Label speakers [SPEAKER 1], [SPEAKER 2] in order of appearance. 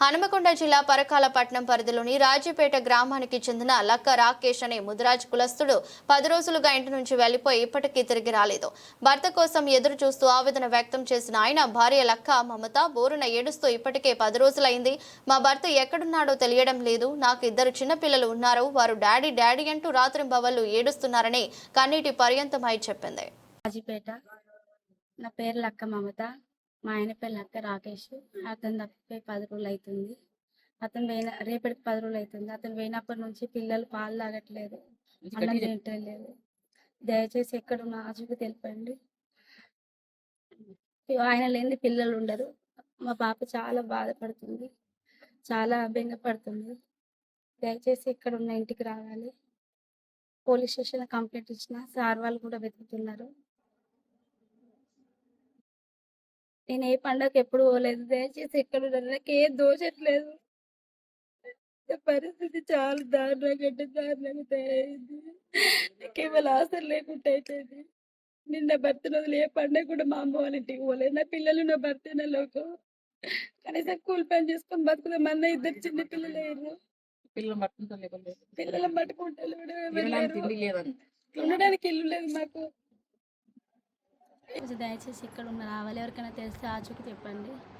[SPEAKER 1] హనుమకొండ జిల్లా పరకాలపట్నం పరిధిలోని రాజీపేట గ్రామానికి చెందిన లక్క రాకేష్ అనే ముదిరాజ్ కులస్తుడు పది రోజులుగా ఇంటి నుంచి వెళ్ళిపోయి ఇప్పటికీ తిరిగి రాలేదు. భర్త కోసం ఎదురు చూస్తూ ఆవేదన వ్యక్తం చేసిన ఆయన భార్య లక్క మమత బోరున ఏడుస్తూ ఇప్పటికే పది రోజులైంది. మా భర్త ఎక్కడున్నాడో తెలియడం లేదు. నాకు ఇద్దరు చిన్నపిల్లలు ఉన్నారు. వారు డాడీ డాడీ అంటూ రాత్రింబవళ్ళు ఏడుస్తున్నారని కన్నీటి పర్యంతమై చెప్పింది.
[SPEAKER 2] రాజీపేట. నా పేరు లక్క మమత. మా ఆయన పేరు లక్క రాకేష్. అతను తప్పిపోయి పది రోజులు అవుతుంది అతను పోయిన రేపటికి పది రోజులు అవుతుంది అతను పోయినప్పటి నుంచి పిల్లలు పాలు తాగట్లేదు. అన్నం తింటలేదు. దయచేసి ఎక్కడ ఉన్న ఆచూకు తెలిపండి ఆయన లేని పిల్లలు ఉండరు. మా పాప చాలా బాధపడుతుంది. చాలా బెంగపడుతుంది. దయచేసి ఇక్కడ ఉన్న ఇంటికి రావాలి. పోలీస్ స్టేషన్ కంప్లైంట్ ఇచ్చిన సార్ వాళ్ళు కూడా వెతుకుతున్నారు. నేను ఏ పండగకి ఎప్పుడు పోలేదు. దయచేసి ఎక్కడ నాకు ఏ దోషట్లేదు పరిస్థితి చాలా దారుణంగా అంటే దారుణంగా తయారైంది. కేవలం ఆసర లేకుండా అయిపోయింది. నిన్న భర్త రోజులు ఏ పండగ కూడా మా అమ్మ వాళ్ళ ఇంటికి పోలేదు. నా పిల్లలు నా భర్త నా లోకం కనీసం కూలి పని చేసుకొని బతుకుదాం అన్న ఇద్దరు చిన్న పిల్లలు అయ్యారు
[SPEAKER 3] పిల్లలు పట్టుకుంటారు లేకపోతే
[SPEAKER 2] పిల్లలు
[SPEAKER 3] లేదని.
[SPEAKER 2] ఉండడానికి ఇల్లు లేదు మాకు. దయచేసి ఇక్కడ ఉన్న రావాలి. ఎవరికైనా తెలిస్తే ఆచూకి చెప్పండి